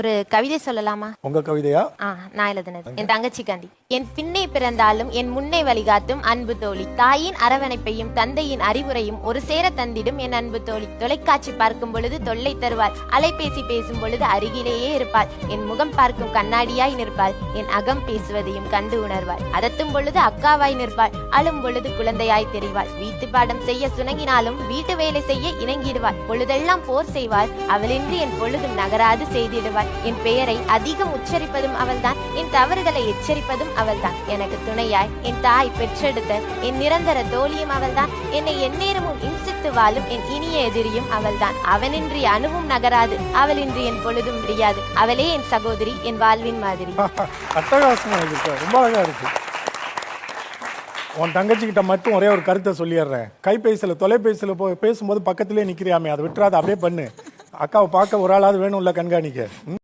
ஒரு கவிதை சொல்லலாமா? உங்க கவிதையா? நான் எழுதுனது. என் தங்கச்சி காந்தி. என் பின்னே பிறந்தாலும் என் முன்னே வழிகாட்டும் அன்பு தோழி. தாயின் அரவணைப்பையும் தந்தையின் அறிவுரையும் ஒரு சேர தந்திடும் என் அன்பு தோழி. தொலைக்காட்சி பார்க்கும் பொழுது தொல்லை தருவாள். அலைபேசி பேசும் பொழுது அருகிலேயே இருப்பாள். என் முகம் பார்க்கும் கண்ணாடியாய் நிற்பாள். என் அகம் பேசுவதையும் கண்டு உணர்வாள். அதட்டும் பொழுது அக்காவாய் நிற்பாள். அழும் பொழுது குழந்தையாய் தெரிவாள். வீட்டு பாடம் செய்ய சுணங்கினாலும் வீட்டு வேலை செய்ய இணங்கிடுவாள். பொழுதெல்லாம் போர் செய்வாள். அவளின்றி என் பொழுதும் நகராது செய்திடுவாள். என் பெயரை அதிகம் உச்சரிப்பதும் அவள்தான் என் தவறுகளை எச்சரிப்பதும் அவள்தான். எனக்கு துணையாய் என் தாய் பெற்றெடுத்த என் நிரந்தர தோழியும் அவள்தான். என்னை எந்நேரமும் இம்சித்து வாழும் என் இனிய எதிரியும் அவள்தான். அவனின்றி அணுவும் நகராது அவளின்றி என் பொழுதும் முடியாது அவளே என் சகோதரி என் வாழ்வின் மாதிரி. ரொம்ப அழகா இருக்கு. உன் தங்கச்சி கிட்ட மட்டும் ஒரே ஒரு கருத்தை சொல்லிடுறேன். கைபேசியில தொலைபேசியில போய் பேசும்போது பக்கத்திலே நிற்கிறியாமே அதை விட்டுறாத அப்படியே பண்ணு. அக்காவை பார்க்க ஒரு ஆளாவது வேணும்ல கண்காணிக்க.